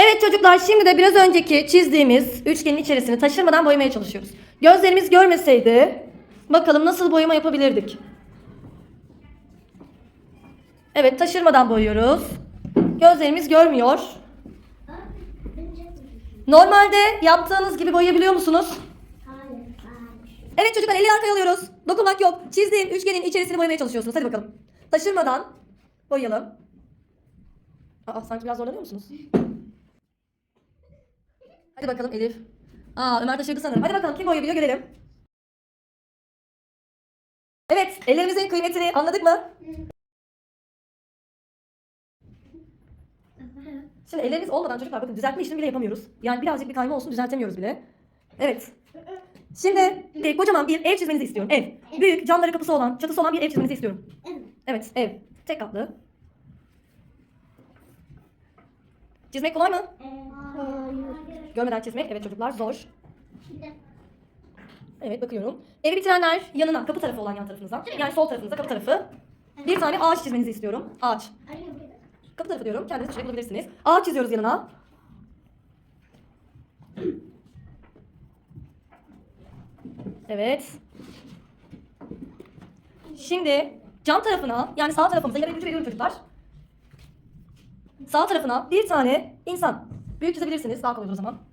Evet çocuklar şimdi de biraz önceki çizdiğimiz üçgenin içerisini taşırmadan boyamaya çalışıyoruz. Gözlerimiz görmeseydi bakalım nasıl boyama yapabilirdik. Evet taşırmadan boyuyoruz. Gözlerimiz görmüyor. Normalde yaptığınız gibi boyayabiliyor musunuz? Evet çocuklar eli arkaya alıyoruz. Dokunmak yok. Çizdiğim üçgenin içerisini boyamaya çalışıyorsunuz. Hadi bakalım. Taşırmadan boyayalım. Aa, sanki biraz zorlanıyor musunuz? Hadi bakalım Elif. Aa Ömer taşırdı sanırım. Hadi bakalım kim boyayabiliyor görelim. Evet ellerimizin kıymetini anladık mı? Şimdi ellerimiz olmadan çocuklar bakın düzeltme işlemi bile yapamıyoruz. Yani birazcık bir kayma olsun düzeltemiyoruz bile. Evet. Şimdi e, kocaman bir ev çizmenizi istiyorum. Ev. Büyük camları kapısı olan, çatısı olan bir ev çizmenizi istiyorum. Evet ev. Tek katlı. Çizmek kolay mı? Görmeden çizmek evet çocuklar zor. Evet bakıyorum. Evi bitirenler yanına kapı tarafı olan yan tarafınıza. Yani sol tarafınıza kapı tarafı. Bir tane ağaç çizmenizi istiyorum. Ağaç. Kapı tarafı diyorum. Kendiniz çizecek bulabilirsiniz. Ağaç çiziyoruz yanına. Evet. Şimdi cam tarafına yani sağ tarafımıza yine bir veriyorum çocuklar. Sağ tarafına bir tane insan. Büyük çizebilirsiniz. Daha kolay olur o zaman.